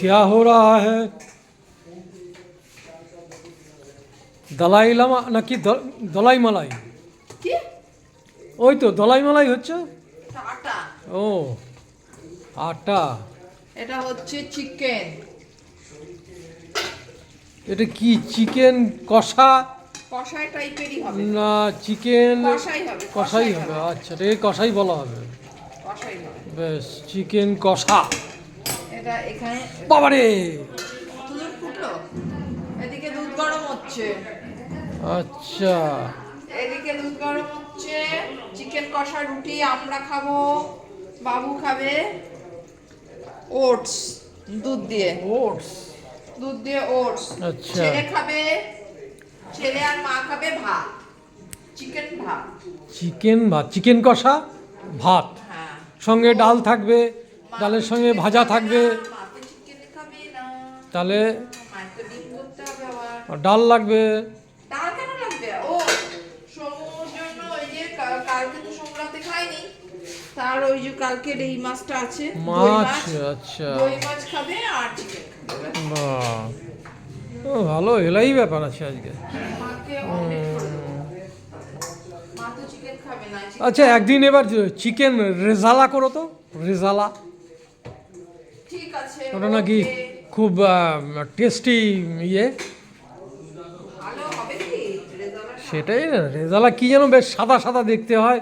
क्या हो रहा है দলাই লামা নাকি দ- দলাই মালাই কি ওই তো দলাই মালাই হচ্ছে আটা ও আটা এটা হচ্ছে চিকেন এটা কি চিকেন কষা কষাই টাইপেরই হবে না চিকেন কষাই হবে কষাই হবে আচ্ছা এটাকে কষাই বলা হবে কষাই হবে বেশ চিকেন কষা এটা এখানে বাবারে! দুধ ফুটলো এদিকে দুধ গরম হচ্ছে। আচ্ছা। এদিকে দুধ গরম হচ্ছে। চিকেন কষা রুটি আমরা খাব। বাবু খাবে। ওটস দুধ দিয়ে। ওটস? দুধ দিয়ে ওটস। আচ্ছা। ছেলে খাবে। ছেলে আর মা খাবে ভাত। চিকেন ভাত। চিকেন ভাত। চিকেন কষা? ভাত। হ্যাঁ। সঙ্গে ডাল থাকবে। ডালের সঙ্গে ভাজা থাকবে। তাহলে ডাল লাগবে। তার ওই যে কালকে এই মাছটা আছে মাছ আচ্ছা। দই মাছ খাবে আর চিকেন খাবে। বাহ ও ভালো এলাই ব্যাপার আছে আজকে। আচ্ছা একদিন এবার চিকেন রেজালা করো তো রেজালা। ওটা নাকি খুব টেস্টি ইয়ে। সেটাই না রেজালা কি যেন বেশ সাদা সাদা দেখতে হয়।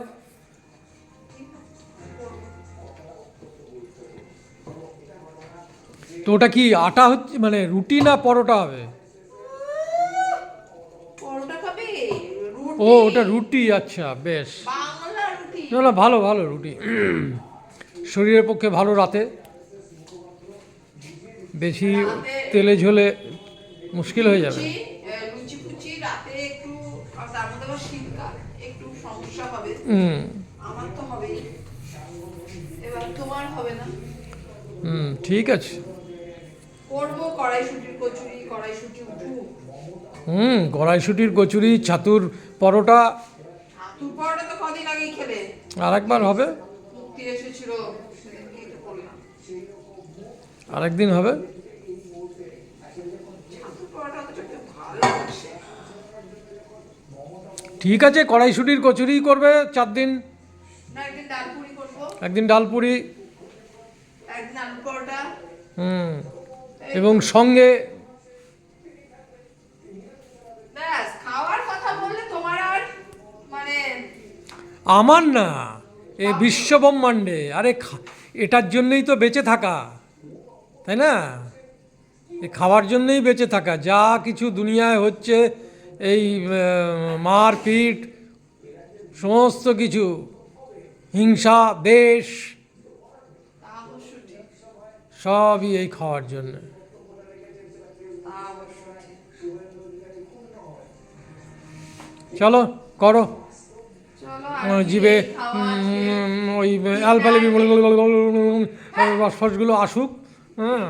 তো ওটা কি আটা হচ্ছে মানে রুটি না পরোটা হবে? ও ওটা রুটি আচ্ছা বেশ। না না ভালো ভালো রুটি। শরীরের পক্ষে ভালো রাতে। বেশি তেলে ঝোলে মুশকিল হয়ে যাবে। লুচি, ফুচি রাতে একটু তার মধ্যে আবার শীতকাল একটু সমস্যা হবে। হুম। আমার তো হবেই। এবার তোমার হবে না? হুম ঠিক আছে। করব কড়াইশুটির কচুরি কড়াইশুটি উঠুক। হুম কড়াইশুটির কচুরি ছাতুর পরোটা। হাতুর পরোটা তো কদিন আগেই খেলে। আরেকবার হবে। মুক্তি এসেছিল সেদিনকে এটা করলাম। আরেকদিন হবে হাতুর পরোটা অতটা কেউ ভালোবাসে না। ঠিক আছে কড়াইশুটির কচুরি করবে চার দিন। একদিন ডালপুরি হুম এবং সঙ্গে মানে আমার না এ বিশ্বব্রহ্মাণ্ডে। আরে এটার জন্যই তো বেঁচে থাকা। তাই না? খাওয়ার জন্যই বেঁচে থাকা যা কিছু দুনিয়ায় হচ্ছে এই মারপিট সমস্ত কিছু হিংসা দেশ সবই এই খাওয়ার জন্য চলো করো? উম, ওই অ্যালপালিবি রসফসগুলো আসুক হ্যাঁ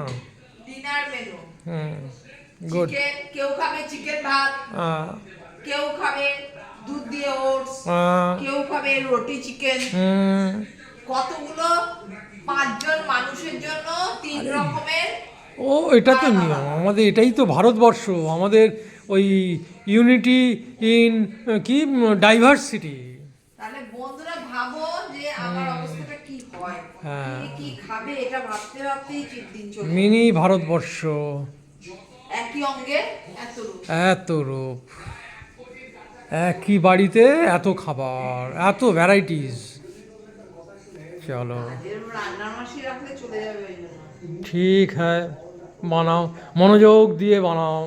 ডিনার মেনু হুম গুড কেউ খাবে চিকেন ভাত কেউ খাবে দুধ দিয়ে ওটস কেউ খাবে রুটি চিকেন কতগুলো? পাঁচজন মানুষের জন্য তিন রকমের ও এটা তো নিয়ম। আমাদের এটাই তো ভারতবর্ষ। আমাদের ওই ইউনিটি ইন কি ডাইভার্সিটি ভাবো যে আমার অবস্থাটা কি হয় হ্যাঁ। কি খাবে এটা ভাবতে ভাবতেই দিন চলে মিনি ভারতবর্ষ। একই অঙ্গে এত রূপ। এত রূপ। একই বাড়িতে এত খাবার এত ভ্যারাইটিস চলো। ঠিক হ্যাঁ বানাও। মনোযোগ দিয়ে বানাও।